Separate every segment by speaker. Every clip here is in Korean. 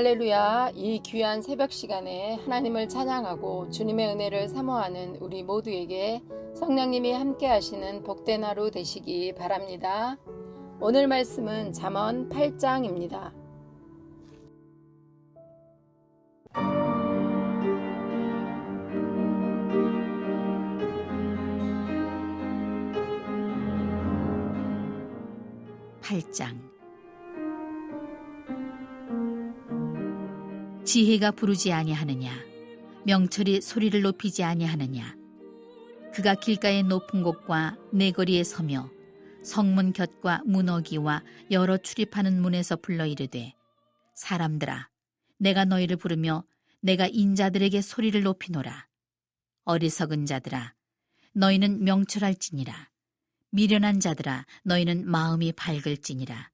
Speaker 1: 할렐루야, 이 귀한 새벽 시간에 하나님을 찬양하고 주님의 은혜를 사모하는 우리 모두에게 성령님이 함께 하시는 복된 하루 되시기 바랍니다. 오늘 말씀은 잠언 8장입니다.
Speaker 2: 팔장 지혜가 부르지 아니하느냐? 명철이 소리를 높이지 아니하느냐? 그가 길가의 높은 곳과 내거리에 서며 성문 곁과 문어기와 여러 출입하는 문에서 불러 이르되 사람들아 내가 너희를 부르며 내가 인자들에게 소리를 높이노라. 어리석은 자들아 너희는 명철할지니라. 미련한 자들아 너희는 마음이 밝을지니라.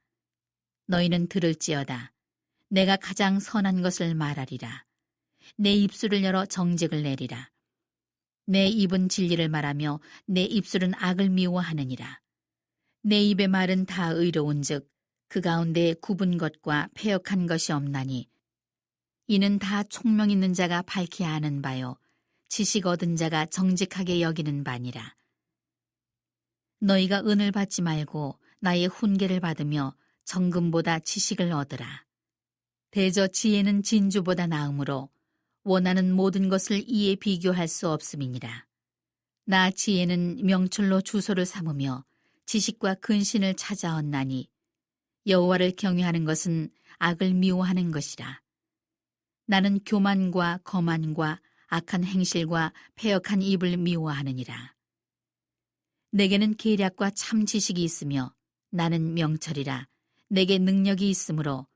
Speaker 2: 너희는 들을지어다 내가 가장 선한 것을 말하리라. 내 입술을 열어 정직을 내리라. 내 입은 진리를 말하며 내 입술은 악을 미워하느니라. 내 입의 말은 다 의로운즉 그 가운데 굽은 것과 패역한 것이 없나니 이는 다 총명 있는 자가 밝히 아는 바요. 지식 얻은 자가 정직하게 여기는 바니라. 너희가 은을 받지 말고 나의 훈계를 받으며 정금보다 지식을 얻으라. 대저 지혜는 진주보다 나음으로 원하는 모든 것을 이에 비교할 수 없음이니라. 나 지혜는 명철로 주소를 삼으며 지식과 근신을 찾아왔나니 여호와를 경외하는 것은 악을 미워하는 것이라. 나는 교만과 거만과 악한 행실과 패역한 입을 미워하느니라. 내게는 계략과 참 지식이 있으며 나는 명철이라 내게 능력이 있으므로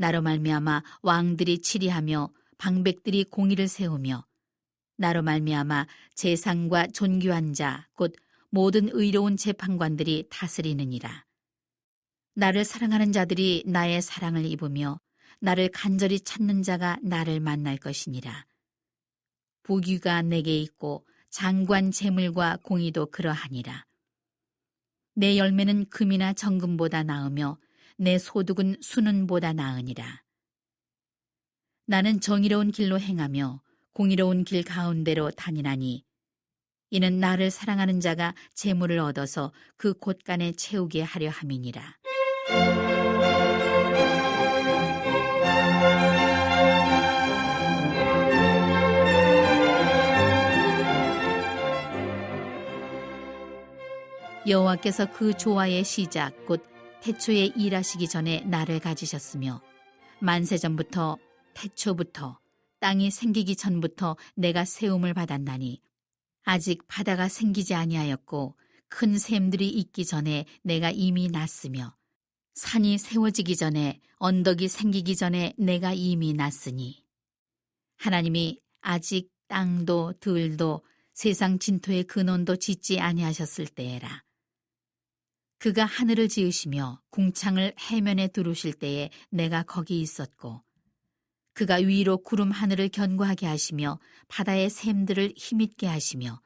Speaker 2: 나로 말미암아 왕들이 치리하며 방백들이 공의를 세우며 나로 말미암아 재상과 존귀한 자 곧 모든 의로운 재판관들이 다스리느니라 나를 사랑하는 자들이 나의 사랑을 입으며 나를 간절히 찾는 자가 나를 만날 것이니라 부귀가 내게 있고 장관 재물과 공의도 그러하니라. 내 열매는 금이나 정금보다 나으며 내 소득은 수는보다 나으니라. 나는 정의로운 길로 행하며 공의로운 길 가운데로 다니나니 이는 나를 사랑하는 자가 재물을 얻어서 그 곳간에 채우게 하려 함이니라. 여호와께서 그 조화의 시작 곧 태초에 일하시기 전에 나를 가지셨으며 만세 전부터 태초부터 땅이 생기기 전부터 내가 세움을 받았나니 아직 바다가 생기지 아니하였고 큰 샘들이 있기 전에 내가 이미 났으며 산이 세워지기 전에 언덕이 생기기 전에 내가 이미 났으니 하나님이 아직 땅도 들도 세상 진토의 근원도 짓지 아니하셨을 때에라 그가 하늘을 지으시며 궁창을 해면에 두르실 때에 내가 거기 있었고 그가 위로 구름 하늘을 견고하게 하시며 바다의 샘들을 힘있게 하시며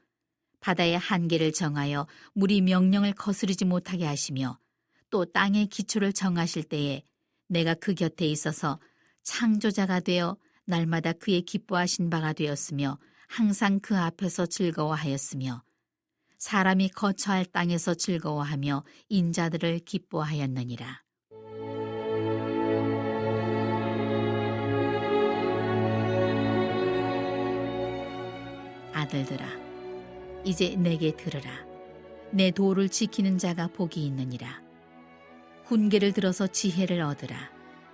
Speaker 2: 바다의 한계를 정하여 물이 명령을 거스르지 못하게 하시며 또 땅의 기초를 정하실 때에 내가 그 곁에 있어서 창조자가 되어 날마다 그의 기뻐하신 바가 되었으며 항상 그 앞에서 즐거워하였으며 사람이 거처할 땅에서 즐거워하며 인자들을 기뻐하였느니라. 아들들아, 이제 내게 들으라. 내 도를 지키는 자가 복이 있느니라. 훈계를 들어서 지혜를 얻으라.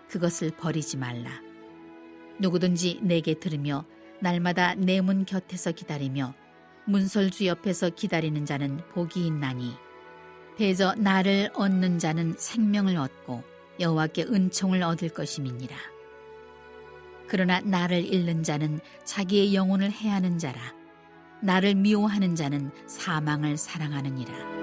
Speaker 2: 그것을 버리지 말라. 누구든지 내게 들으며 날마다 내 문 곁에서 기다리며 문설주 옆에서 기다리는 자는 복이 있나니 대저 나를 얻는 자는 생명을 얻고 여호와께 은총을 얻을 것임이니라. 그러나 나를 잃는 자는 자기의 영혼을 해하는 자라. 나를 미워하는 자는 사망을 사랑하느니라.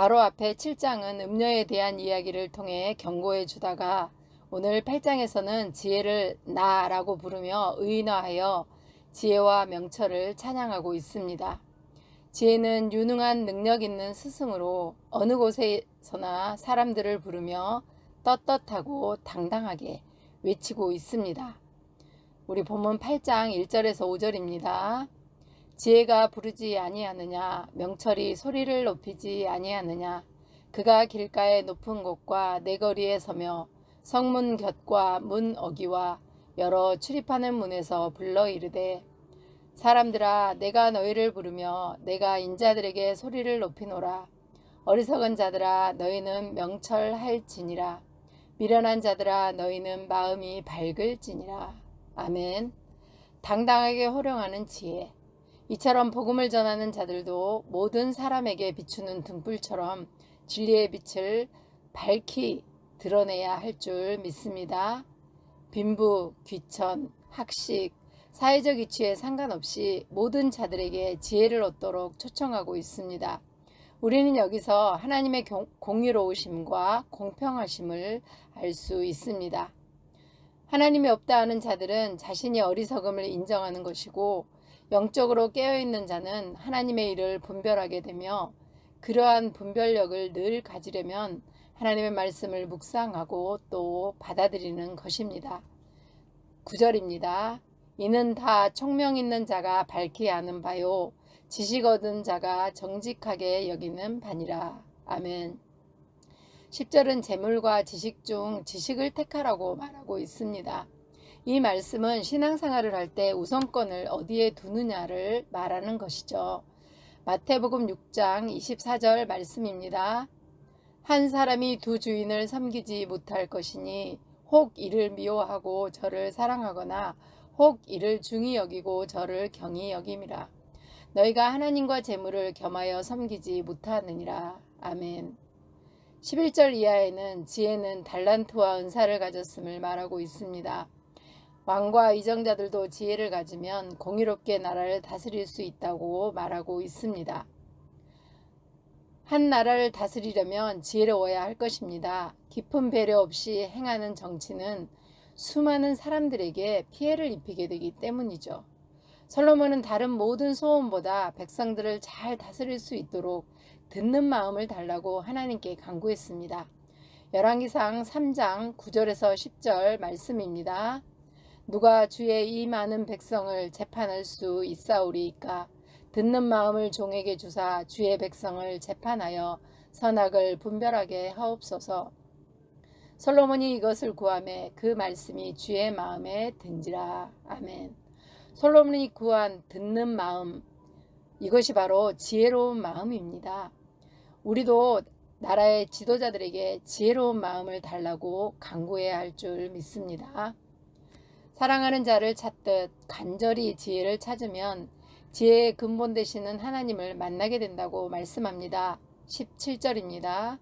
Speaker 1: 바로 앞에 7장은 음녀에 대한 이야기를 통해 경고해 주다가 오늘 8장에서는 지혜를 나라고 부르며 의인화하여 지혜와 명철을 찬양하고 있습니다. 지혜는 유능한 능력 있는 스승으로 어느 곳에서나 사람들을 부르며 떳떳하고 당당하게 외치고 있습니다. 우리 본문 8장 1절에서 5절입니다. 지혜가 부르지 아니하느냐 명철이 소리를 높이지 아니하느냐. 그가 길가의 높은 곳과 내거리에 서며 성문 곁과 문 어기와 여러 출입하는 문에서 불러 이르되 사람들아 내가 너희를 부르며 내가 인자들에게 소리를 높이노라. 어리석은 자들아 너희는 명철할지니라. 미련한 자들아 너희는 마음이 밝을지니라. 아멘. 당당하게 호령하는 지혜 이처럼 복음을 전하는 자들도 모든 사람에게 비추는 등불처럼 진리의 빛을 밝히 드러내야 할 줄 믿습니다. 빈부, 귀천, 학식, 사회적 위치에 상관없이 모든 자들에게 지혜를 얻도록 초청하고 있습니다. 우리는 여기서 하나님의 공- 공의로우심과 공평하심을 알 수 있습니다. 하나님이 없다 하는 자들은 자신이 어리석음을 인정하는 것이고 영적으로 깨어있는 자는 하나님의 일을 분별하게 되며 그러한 분별력을 늘 가지려면 하나님의 말씀을 묵상하고 또 받아들이는 것입니다. 9절입니다. 이는 다 총명 있는 자가 밝히 아는 바요. 지식 얻은 자가 정직하게 여기는 바니라. 아멘. 10절은 재물과 지식 중 지식을 택하라고 말하고 있습니다. 이 말씀은 신앙생활을 할 때 우선권을 어디에 두느냐를 말하는 것이죠. 마태복음 6장 24절 말씀입니다. 한 사람이 두 주인을 섬기지 못할 것이니 혹 이를 미워하고 저를 사랑하거나 혹 이를 중히 여기고 저를 경히 여김이라. 너희가 하나님과 재물을 겸하여 섬기지 못하느니라. 아멘. 11절 이하에는 지혜는 달란트와 은사를 가졌음을 말하고 있습니다. 왕과 이정자들도 지혜를 가지면 공의롭게 나라를 다스릴 수 있다고 말하고 있습니다. 한 나라를 다스리려면 지혜로워야 할 것입니다. 깊은 배려 없이 행하는 정치는 수많은 사람들에게 피해를 입히게 되기 때문이죠. 솔로몬은 다른 모든 소원보다 백성들을 잘 다스릴 수 있도록 듣는 마음을 달라고 하나님께 간구했습니다. 열왕기상 3장 9절에서 10절 말씀입니다. 누가 주의 이 많은 백성을 재판할 수 있사오리이까 듣는 마음을 종에게 주사 주의 백성을 재판하여 선악을 분별하게 하옵소서. 솔로몬이 이것을 구함에 그 말씀이 주의 마음에 든지라. 아멘. 솔로몬이 구한 듣는 마음 이것이 바로 지혜로운 마음입니다. 우리도 나라의 지도자들에게 지혜로운 마음을 달라고 강구해야 할 줄 믿습니다. 사랑하는 자를 찾듯 간절히 지혜를 찾으면 지혜의 근본 되시는 하나님을 만나게 된다고 말씀합니다. 17절입니다.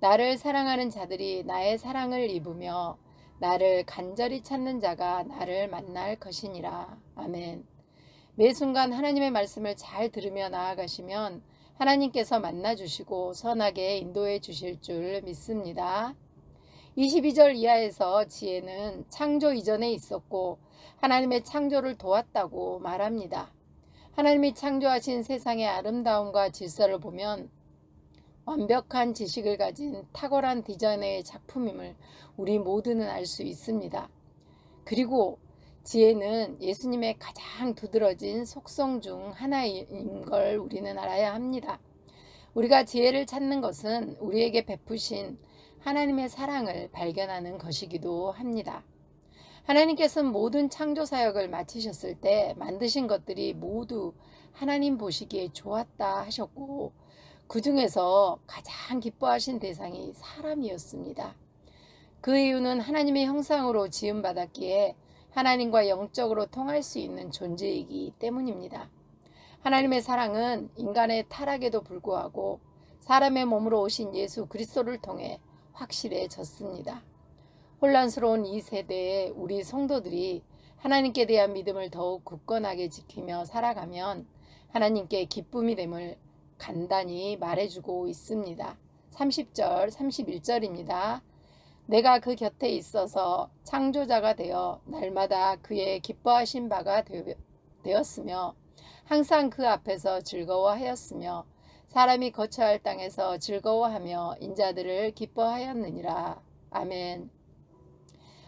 Speaker 1: 나를 사랑하는 자들이 나의 사랑을 입으며 나를 간절히 찾는 자가 나를 만날 것이니라. 아멘. 매 순간 하나님의 말씀을 잘 들으며 나아가시면 하나님께서 만나주시고 선하게 인도해 주실 줄 믿습니다. 22절 이하에서 지혜는 창조 이전에 있었고 하나님의 창조를 도왔다고 말합니다. 하나님이 창조하신 세상의 아름다움과 질서를 보면 완벽한 지식을 가진 탁월한 디자이너의 작품임을 우리 모두는 알 수 있습니다. 그리고 지혜는 예수님의 가장 두드러진 속성 중 하나인 걸 우리는 알아야 합니다. 우리가 지혜를 찾는 것은 우리에게 베푸신 하나님의 사랑을 발견하는 것이기도 합니다. 하나님께서는 모든 창조 사역을 마치셨을 때 만드신 것들이 모두 하나님 보시기에 좋았다 하셨고 그 중에서 가장 기뻐하신 대상이 사람이었습니다. 그 이유는 하나님의 형상으로 지음받았기에 하나님과 영적으로 통할 수 있는 존재이기 때문입니다. 하나님의 사랑은 인간의 타락에도 불구하고 사람의 몸으로 오신 예수 그리스도를 통해 확실해졌습니다. 혼란스러운 이 세대에 우리 성도들이 하나님께 대한 믿음을 더욱 굳건하게 지키며 살아가면 하나님께 기쁨이 됨을 간단히 말해주고 있습니다. 30절, 31절입니다. 내가 그 곁에 있어서 창조자가 되어 날마다 그의 기뻐하신 바가 되- 되었으며 항상 그 앞에서 즐거워하였으며 사람이 거처 할 땅에서 즐거워하며 인자들을 기뻐하였느니라. 아멘.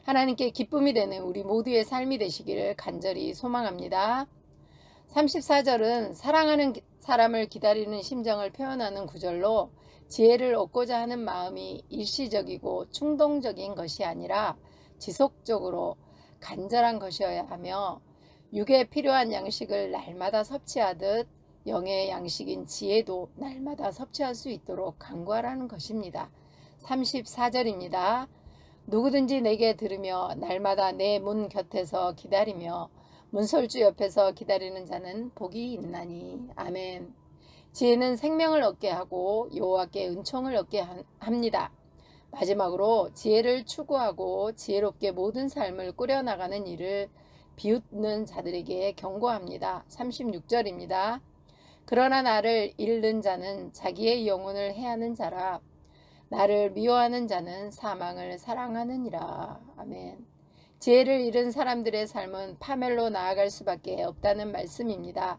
Speaker 1: 하나님께 기쁨이 되는 우리 모두의 삶이 되시기를 간절히 소망합니다. 34절은 사랑하는 기- 사람을 기다리는 심정을 표현하는 구절로 지혜를 얻고자 하는 마음이 일시적이고 충동적인 것이 아니라 지속적으로 간절한 것이어야 하며 육에 필요한 양식을 날마다 섭취하듯 영의 양식인 지혜도 날마다 섭취할 수 있도록 간구하라는 것입니다. 34절입니다. 누구든지 내게 들으며 날마다 내 문 곁에서 기다리며 문설주 옆에서 기다리는 자는 복이 있나니 아멘. 지혜는 생명을 얻게 하고 여호와께 은총을 얻게 하- 합니다. 마지막으로 지혜를 추구하고 지혜롭게 모든 삶을 꾸려나가는 일을 비웃는 자들에게 경고합니다. 36절입니다. 그러나 나를 잃는 자는 자기의 영혼을 해하는 자라 나를 미워하는 자는 사망을 사랑하느니라. 아멘. 지혜를 잃은 사람들의 삶은 파멸로 나아갈 수밖에 없다는 말씀입니다.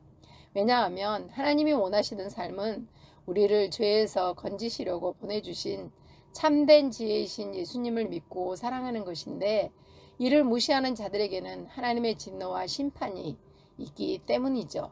Speaker 1: 왜냐하면 하나님이 원하시는 삶은 우리를 죄에서 건지시려고 보내주신 참된 지혜이신 예수님을 믿고 사랑하는 것인데 이를 무시하는 자들에게는 하나님의 진노와 심판이 있기 때문이죠.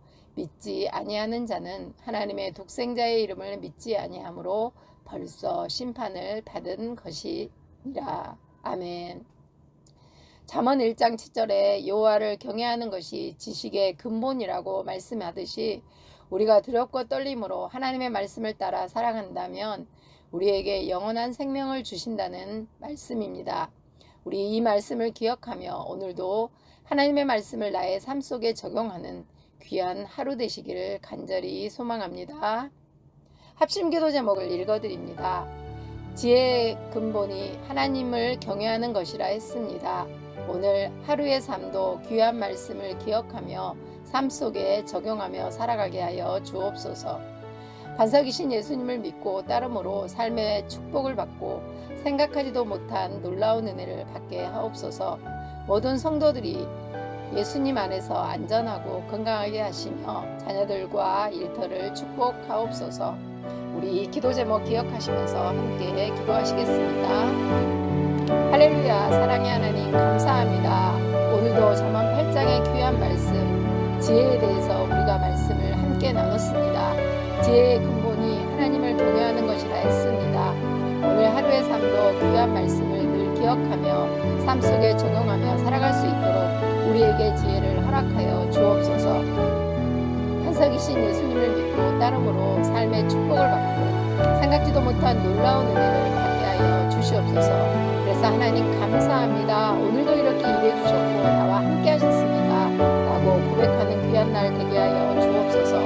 Speaker 1: 믿지 아니하는 자는 하나님의 독생자의 이름을 믿지 아니하므로 벌써 심판을 받은 것이니라. 아멘. 잠언 1장 7절에 여호와를 경외하는 것이 지식의 근본이라고 말씀하듯이 우리가 두렵고 떨림으로 하나님의 말씀을 따라 살아간다면 우리에게 영원한 생명을 주신다는 말씀입니다. 우리 이 말씀을 기억하며 오늘도 하나님의 말씀을 나의 삶 속에 적용하는 귀한 하루 되시기를 간절히 소망합니다. 합심기도 제목을 읽어드립니다. 지혜의 근본이 하나님을 경외하는 것이라 했습니다. 오늘 하루의 삶도 귀한 말씀을 기억하며 삶 속에 적용하며 살아가게 하여 주옵소서. 반석이신 예수님을 믿고 따름으로 삶의 축복을 받고 생각하지도 못한 놀라운 은혜를 받게 하옵소서. 모든 성도들이 예수님 안에서 안전하고 건강하게 하시며 자녀들과 일터를 축복하옵소서. 우리 기도 제목 기억하시면서 함께 기도하시겠습니다. 할렐루야 사랑의 하나님 감사합니다. 오늘도 잠언 8장의 귀한 말씀 지혜에 대해서 우리가 말씀을 함께 나눴습니다. 지혜의 근본이 하나님을 동요하는 것이라 했습니다. 오늘 하루의 삶도 귀한 말씀을 늘 기억하며 삶 속에 적용하며 살아갈 수 있도록 우리에게 지혜를 허락하여 주옵소서. 한석이신 예수님을 믿고 따름으로 삶의 축복을 받고 생각지도 못한 놀라운 은혜를 받게 하여 주시옵소서. 그래서 하나님 감사합니다. 오늘도 이렇게 일해 주셨고 나와 함께 하셨습니다. 라고 고백하는 귀한 날 되게 하여 주옵소서.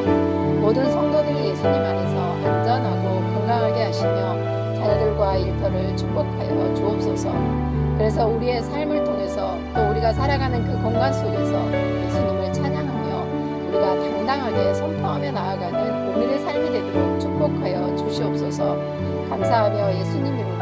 Speaker 1: 모든 성도들이 예수님 안에서 안전하고 건강하게 하시며 자녀들과 일터를 축복하여 주옵소서. 그래서 우리의 삶을 통해서 또 우리가 살아가는 그 공간 속에서 예수님을 찬양하며 우리가 당당하게 선포하며 나아가는 오늘의 삶이 되도록 축복하여 주시옵소서. 감사하며 예수님 이름으로.